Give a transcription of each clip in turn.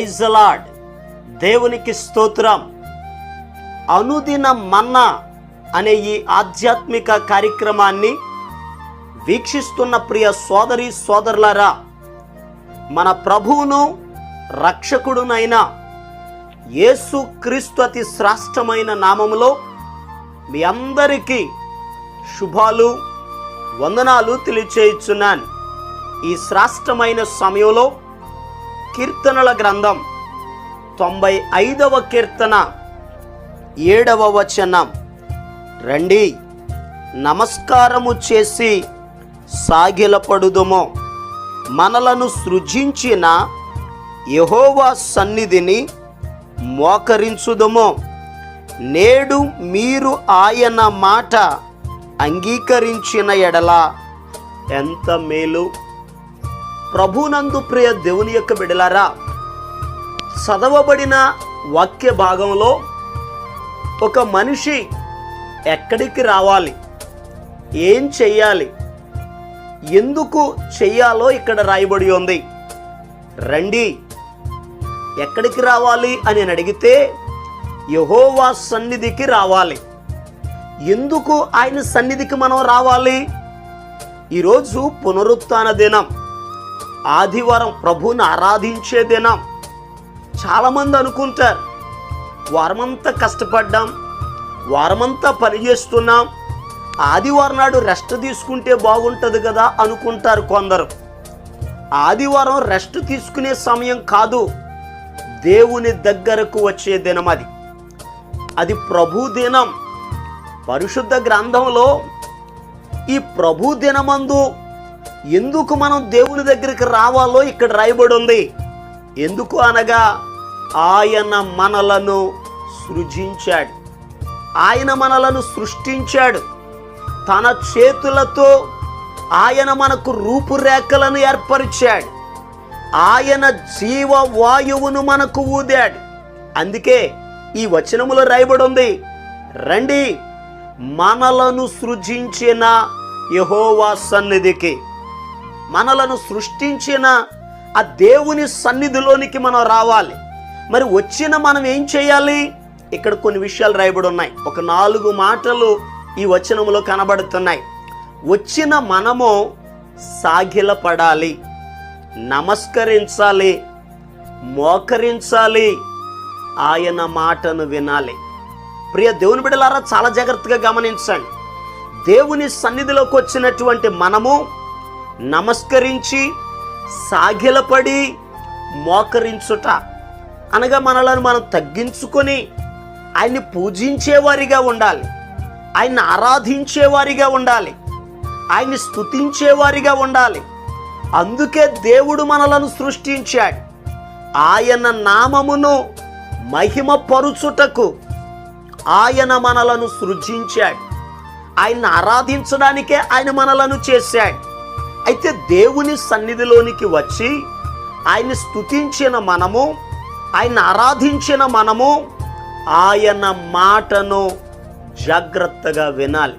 Praise lord దేవునికి స్తోత్రం. అనుదిన మన్నా అనే ఈ ఆధ్యాత్మిక కార్యక్రమాన్ని వీక్షిస్తున్న ప్రియ సోదరి సోదరులారా మన ప్రభువును రక్షకుడునైన యేసు క్రీస్తు అతి శ్రేష్టమైన నామములో మీ అందరికీ శుభాలు వందనాలు తెలియచేయుచున్నాను. ఈ శ్రేష్టమైన సమయంలో కీర్తనల గ్రంథం తొంభై ఐదవ కీర్తన ఏడవ వచనం. రండి నమస్కారము చేసి సాగిలపడుదుము. మనలను సృజించిన యహోవా సన్నిధిని మోకరించుదుము. నేడు మీరు ఆయన మాట అంగీకరించిన ఎడల ఎంత మేలు. ప్రభునందు ప్రియ దేవుని యొక్క బిడలారా చదవబడిన వాక్య భాగంలో ఒక మనిషి ఎక్కడికి రావాలి? ఏం చెయ్యాలి? ఎందుకు చెయ్యాలో ఇక్కడ రాయబడి ఉంది. రండి ఎక్కడికి రావాలి అని అడిగితే యహోవా సన్నిధికి రావాలి. ఎందుకు ఆయన సన్నిధికి మనం రావాలి? ఈరోజు పునరుత్న దినం. ఆదివారం ప్రభువుని ఆరాధించే దినం. చాలామంది అనుకుంటారు వారమంతా కష్టపడ్డాం వారమంతా పని చేస్తున్నాం ఆదివారం నాడు రెస్ట్ తీసుకుంటే బాగుంటుంది కదా అనుకుంటారు కొందరు. ఆదివారం రెస్ట్ తీసుకునే సమయం కాదు దేవుని దగ్గరకు వచ్చే దినం అది. అది ప్రభు దినం. పరిశుద్ధ గ్రంథంలో ఈ ప్రభు దినమందు ఎందుకు మనం దేవుని దగ్గరికి రావాలో ఇక్కడ రాయబడి ఉంది. ఎందుకు అనగా ఆయన మనలను సృజించాడు. ఆయన మనలను సృష్టించాడు. తన చేతులతో ఆయన మనకు రూపురేఖలను ఏర్పరిచాడు. ఆయన జీవ వాయువును మనకు ఊదాడు. అందుకే ఈ వచనములో రాయబడి ఉంది. రండి మనలను సృజించిన యహోవా సన్నిధికి. మనలను సృష్టించిన ఆ దేవుని సన్నిధిలోనికి మనం రావాలి. మరి వచ్చిన మనం ఏం చేయాలి? ఇక్కడ కొన్ని విషయాలు రాయబడి ఉన్నాయి. ఒక నాలుగు మాటలు ఈ వచనంలో కనబడుతున్నాయి. వచ్చిన మనము సాగిలపడాలి నమస్కరించాలి మోకరించాలి ఆయన మాటను వినాలి. ప్రియ దేవుని బిడలారా చాలా జాగ్రత్తగా గమనించండి. దేవుని సన్నిధిలోకి వచ్చినటువంటి మనము నమస్కరించి సాగిలపడి మోకరించుట. అనగా మనలను మనం తగ్గించుకొని ఆయన్ని పూజించేవారిగా ఉండాలి. ఆయన్ని ఆరాధించేవారిగా ఉండాలి. ఆయన్ని స్తుతించేవారిగా ఉండాలి. అందుకే దేవుడు మనలను సృష్టించాడు. ఆయన నామమును మహిమ పరుచుటకు ఆయన మనలను సృజించాడు. ఆయన్ని ఆరాధించడానికే ఆయన మనలను చేశాడు. అయితే దేవుని సన్నిధిలోనికి వచ్చి ఆయన్ని స్తుతించిన మనము ఆయన్ని ఆరాధించిన మనము ఆయన మాటను జాగ్రత్తగా వినాలి.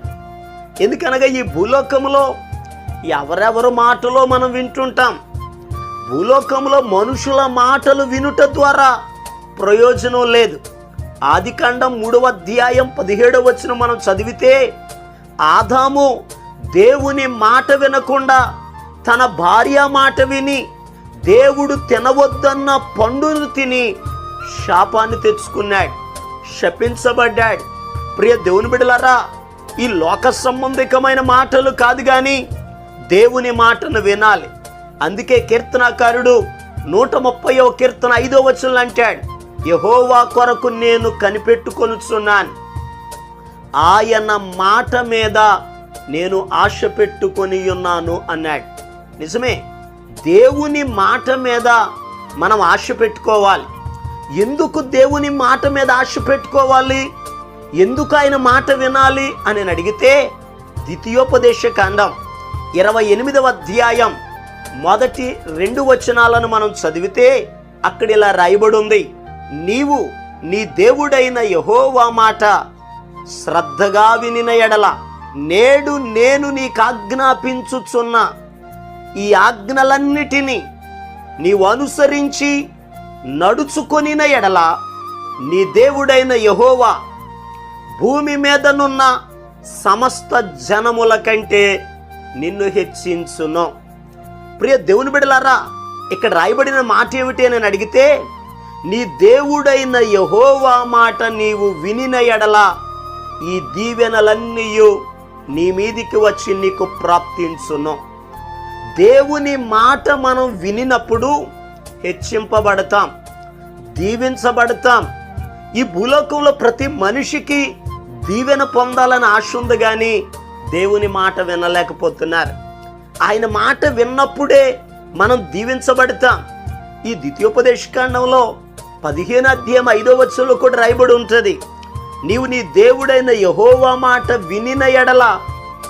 ఎందుకనగా ఈ భూలోకంలో ఎవరెవరు మాటలో మనం వింటుంటాం? భూలోకంలో మనుషుల మాటలు వినుట ద్వారా ప్రయోజనం లేదు. ఆదికాండం మూడవ అధ్యాయం పదిహేడవ వచ్చిన మనం చదివితే ఆదాము దేవుని మాట వినకుండా తన భార్య మాట విని దేవుడు తినవద్దన్న పండును తిని శాపాన్ని తెచ్చుకున్నాడు శపించబడ్డాడు. ప్రియ దేవుని బిడలరా ఈ లోక సంబంధికమైన మాటలు కాదు కానీ దేవుని మాటను వినాలి. అందుకే కీర్తనాకారుడు నూట ముప్పైవ కీర్తన ఐదో వచనం అంటాడు యహోవా కొరకు నేను కనిపెట్టుకొనుచున్నాను. ఆయన మాట మీద నేను ఆశ పెట్టుకొని ఉన్నాను అన్నాడు. నిజమే దేవుని మాట మీద మనం ఆశ పెట్టుకోవాలి. ఎందుకు దేవుని మాట మీద ఆశ పెట్టుకోవాలి? ఎందుకు ఆయన మాట వినాలి అని అడిగితే ద్వితీయోపదేశ కాండం ఇరవై ఎనిమిదవ అధ్యాయం మొదటి రెండు వచనాలను మనం చదివితే అక్కడ ఇలా రాయబడి ఉంది నీవు నీ దేవుడైన యహోవా మాట శ్రద్ధగా వినిన ఎడల నేడు నేను నీకు ఆజ్ఞాపించుచున్న ఈ ఆజ్ఞలన్నిటినీ నీవు అనుసరించి నడుచుకొనిన ఎడల నీ దేవుడైన యహోవా భూమి మీదనున్న సమస్త జనముల కంటే నిన్ను హెచ్చించును. ప్రియ దేవుని బిడలారా ఇక్కడ రాయబడిన మాట ఏమిటి అని అడిగితే నీ దేవుడైన యహోవా మాట నీవు వినిన ఎడల ఈ దీవెనలన్నీయు నీ మీదికి వచ్చి నీకు ప్రాప్తించును. దేవుని మాట మనం వినినప్పుడు హెచ్చింపబడతాం దీవించబడతాం. ఈ భూలోకంలో ప్రతి మనిషికి దీవెన పొందాలని ఆశ ఉంది కానీ దేవుని మాట వినలేకపోతున్నారు. ఆయన మాట విన్నప్పుడే మనం దీవించబడతాం. ఈ ద్వితీయోపదేశకాండంలో పదిహేను అధ్యాయం ఐదో వచ్చంలో కూడా రాయబడి ఉంటుంది. నీవు నీ దేవుడైన యహోవా మాట వినిన ఎడల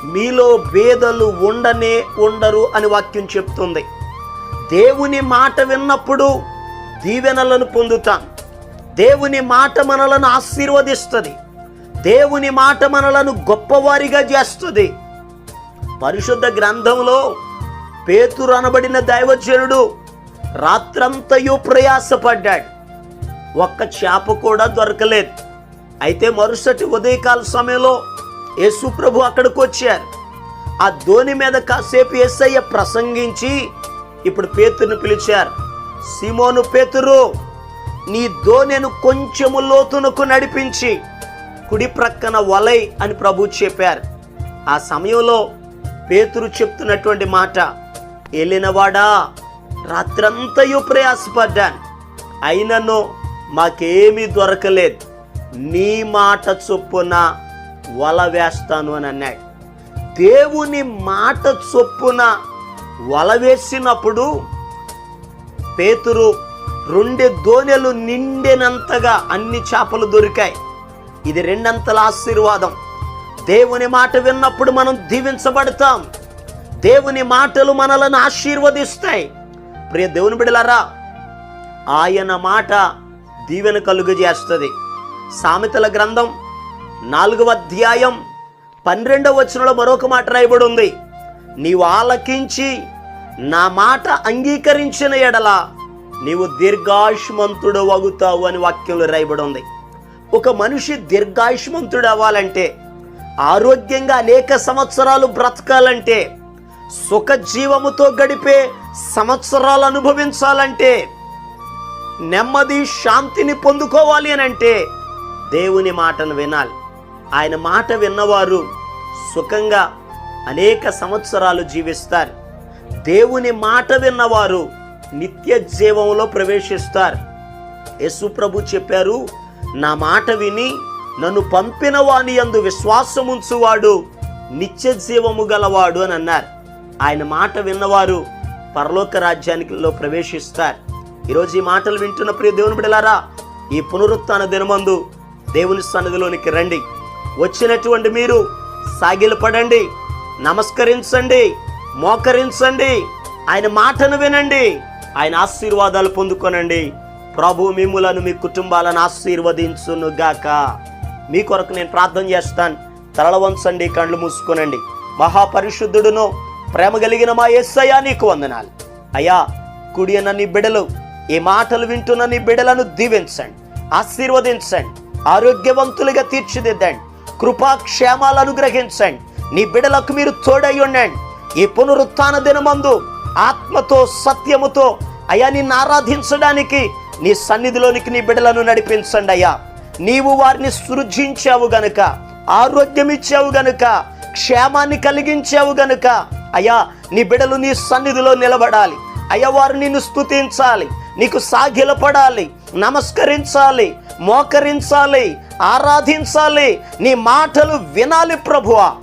మీలో భేదలు ఉండనే ఉండరు అని వాక్యం చెప్తుంది. దేవుని మాట విన్నప్పుడు దీవెనలను పొందుతాం. దేవుని మాట మనలను ఆశీర్వదిస్తుంది. దేవుని మాట మనలను గొప్పవారిగా చేస్తుంది. పరిశుద్ధ గ్రంథంలో పేతురు అనబడిన దైవజనుడు రాత్రంతయు ప్రయాసపడ్డాడు. ఒక్క చేప కూడా దొరకలేదు. అయితే మరుసటి ఉదయకాల సమయంలో యేసు ప్రభు అక్కడికి వచ్చారు. ఆ ధోని మీద కాసేపు ఎస్ఐ ప్రసంగించి ఇప్పుడు పేతురుని పిలిచారు. సిమోను పేతురు నీ ధోనిను కొంచెము లోతునకు నడిపించి కుడి ప్రక్కన వలై అని ప్రభు చెప్పారు. ఆ సమయంలో పేతురు చెప్తున్నటువంటి మాట వెళ్ళినవాడా రాత్రంతయు ప్రయాసపడ్డాను. అయినను మాకేమీ దొరకలేదు. నీ మాట చొప్పున వల వేస్తాను అని అన్నాడు. దేవుని మాట చొప్పున వల వేసినప్పుడు పేతురు రెండు దోణెలు నిండినంతగా అన్ని చేపలు దొరికాయి. ఇది రెండంతల ఆశీర్వాదం. దేవుని మాట విన్నప్పుడు మనం దీవించబడతాం. దేవుని మాటలు మనలను ఆశీర్వదిస్తాయి. ప్రియ దేవుని బిడలారా ఆయన మాట దీవెన కలుగజేస్తుంది. సామెతల గ్రంథం నాలుగవ అధ్యాయం పన్నెండవ వచనంలో మరొక మాట రాయబడి ఉంది నీవు ఆలకించి నా మాట అంగీకరించిన ఎడల నీవు దీర్ఘాయుష్మంతుడు వగుతావు అని వాక్యంలో రాయబడి ఉంది ఒక మనిషి దీర్ఘాయుష్మంతుడు అవ్వాలంటే ఆరోగ్యంగా అనేక సంవత్సరాలు బ్రతకాలంటే సుఖ జీవముతో గడిపే సంవత్సరాలు అనుభవించాలంటే నెమ్మది శాంతిని పొందుకోవాలి అని అంటే దేవుని మాటను వినాలి. ఆయన మాట విన్నవారు సుఖంగా అనేక సంవత్సరాలు జీవిస్తారు. దేవుని మాట విన్నవారు నిత్య జీవంలో ప్రవేశిస్తారు. యశుప్రభు చెప్పారు నా మాట విని నన్ను పంపిన వాని యందు విశ్వాసముంచువాడు నిత్య జీవము గలవాడు అని అన్నారు. ఆయన మాట విన్నవారు పరలోక రాజ్యానికిలో ప్రవేశిస్తారు. ఈరోజు ఈ మాటలు వింటున్న ప్రియ దేవుని బిడలారా ఈ పునరుత్న దినమందు దేవుని సన్నిధిలోనికి రండి. వచ్చినటువంటి మీరు సాగిలపడండి నమస్కరించండి మోకరించండి ఆయన మాటను వినండి ఆయన ఆశీర్వాదాలు పొందుకొనండి. ప్రభు మిమ్ములను మీ కుటుంబాలను ఆశీర్వదించును గాక. మీ కొరకు నేను ప్రార్థన చేస్తాను. తలల వంచండి కళ్ళు మూసుకోనండి. మహాపరిశుద్ధుడును ప్రేమ కలిగిన మా ఎస్సయ్యా నీకు వందనాలు. అయ్యా కుడి అన్న నీ బిడలు ఈ మాటలు వింటున్న నీ బిడలను దీవించండి ఆశీర్వదించండి. ఆరోగ్యవంతులుగా తీర్చిదిద్దండి. కృపాక్షేమాలు అనుగ్రహించండి. నీ బిడలకు మీరు తోడై ఉండండి. ఈ పునరుత్న దినమందు ఆత్మతో సత్యముతో అయ్యా నిన్ను ఆరాధించడానికి నీ సన్నిధిలోనికి నీ బిడలను నడిపించండి అయ్యా. నీవు వారిని సృజించావు గనుక ఆరోగ్యం ఇచ్చావు గనుక క్షేమాన్ని కలిగించావు గనుక అయ్యా నీ బిడలు నీ సన్నిధిలో నిలబడాలి. అయ్యా వారు నిన్ను స్తుతించాలి. నీకు సాగిలపడాలి. నమస్కరించాలి మోకరించాలి ఆరాధించాలి. నీ మాటలు వినాలి ప్రభువా.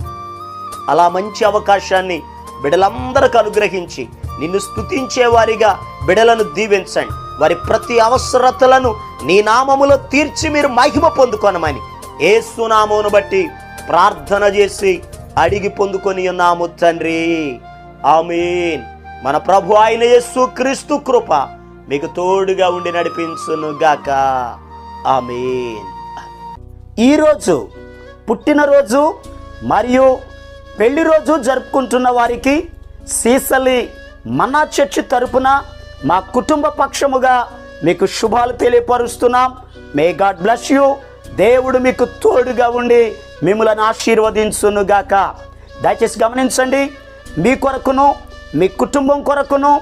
అలా మంచి అవకాశాన్ని బిడలందరికి అనుగ్రహించి నిన్ను స్థుతించేవారిగా బిడలను దీవించండి. వారి ప్రతి అవసరతలను నీ నామములో తీర్చి మీరు మహిమ పొందుకొనమని ఏసునామమును బట్టి ప్రార్థన చేసి అడిగి పొందుకొని ఉన్నాము తండ్రి. ఆమెన్. మన ప్రభు అయిన యేసు క్రీస్తు కృప మీకు తోడుగా ఉండి నడిపించును గాక ఆమెన్ ఈరోజు పుట్టినరోజు మరియు పెళ్ళి రోజు జరుపుకుంటున్న వారికి సీసలి మన్నా చర్చి తరపున మా కుటుంబ పక్షముగా మీకు శుభాలు తెలియపరుస్తున్నాం. మే గాడ్ బ్లెస్ యూ దేవుడు మీకు తోడుగా ఉండి మిమ్మల్ని ఆశీర్వదించునుగాక. దయచేసి గమనించండి మీ కొరకును మీ కుటుంబం కొరకును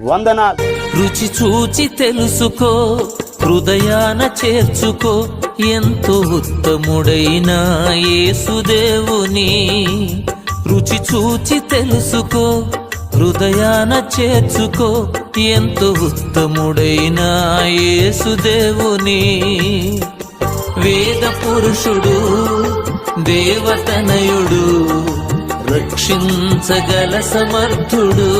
వందనాలు రుచి చూచి తెలుసుకో హృదయాన చేర్చుకో ఎంతో ఉత్తముడైన యేసుదేవుని. రుచి చూచి తెలుసుకో హృదయాన చేర్చుకో ఎంతో ఉత్తముడైన యేసుదేవుని. వేద పురుషుడు దేవతనయుడు రక్షించగల సమర్థుడు.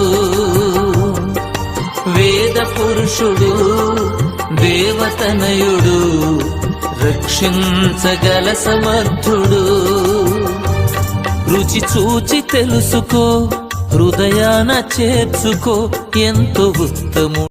వేద పురుషుడు దేవతనయుడు రక్షించగల సమర్థుడు. రుచి చూచి తెలుసుకో హృదయాన చేర్చుకో ఎంతో ఉత్తము